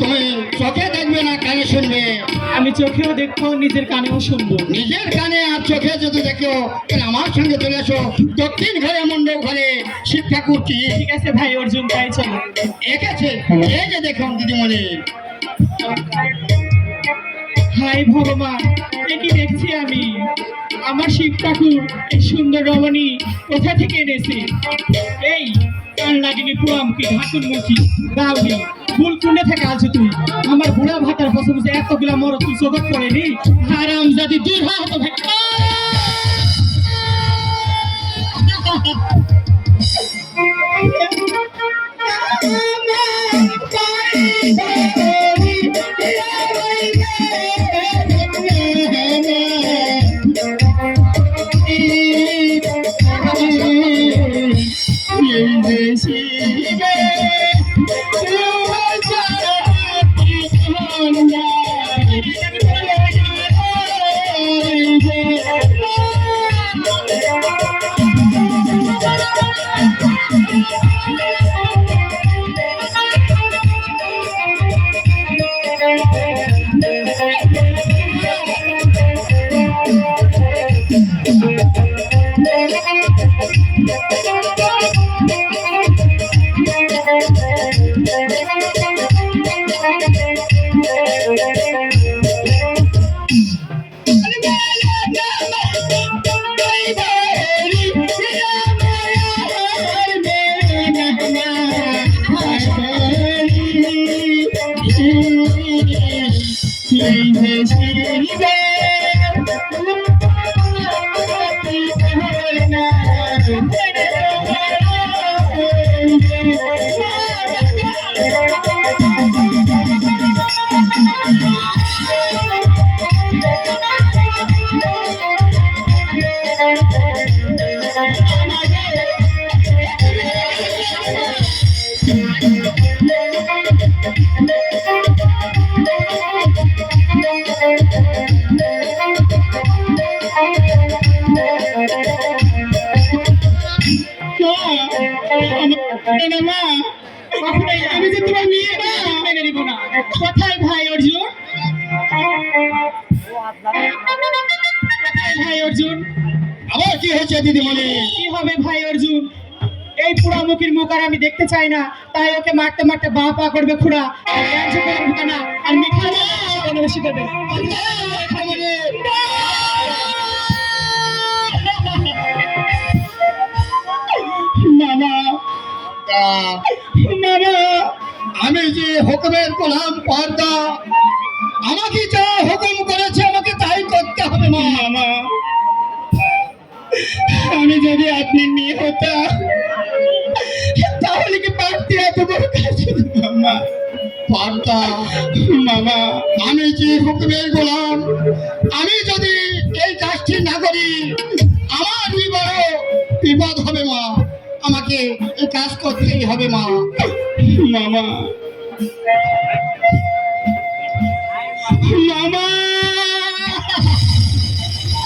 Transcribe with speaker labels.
Speaker 1: তুমি চোখে দেখবে না কানে শুনবে।
Speaker 2: আমি চোখেও দেখব নিজের কানেও শুনব।
Speaker 1: নিজের কানে আর চোখে যদি দেখো তাহলে আমার সঙ্গে চলে এসো দক্ষিণ ঘরে মণ্ডপ ঘরে শিব ঠাকুর কি?
Speaker 2: ঠিক আছে ভাই অর্জুন তাই চলো।
Speaker 1: এঁকেছে। এই যে দেখুন দিদিমণি।
Speaker 2: হাই ভগবান এ কি দেখছি আমি? আমার শিব ঠাকুর এই সুন্দর রমণী কোথা থেকে এনেছে? এই কান লাগেনি পুরামকে ঢাকুর মুখী গাউনি ফুল কুনে থেকে আছো তুই আমার বুড়া ভাতার বসে বসে এতগুলা মর তুই জগৎ পড়েনি। হারাম যদি দূর হা আমি যে তোমার মেয়ে না মেনে নিব না। কোথায় ভাই অর্জুন? ভাই অর্জুন?
Speaker 1: আবার কি হয়েছে দিদিমণি?
Speaker 2: কি হবে ভাই অর্জুন? এই পুরামুখীর মুখ আর আমি দেখতে চাই না তাই ওকে মারতে মারতে বা পা করবে খুড়া। আর মিঠা দেবে
Speaker 1: আমি যে হুকুমের গোলাম পর্দা, আমাকে যা হুকুম করেছে আমাকে তাই করতে হবে মা মামা আমি যদি আপনি মেয়ে হতাম, তাহলে কি পারতে এত বড় কাজ মামা পর্দা মামা আমি যে হুকুমের গোলাম, আমি যদি এই কাজটি না করি, আমার বড় বিপদ হবে, মা। আমাকে এই কাজ করতেই হবে মা। মামা। মামা।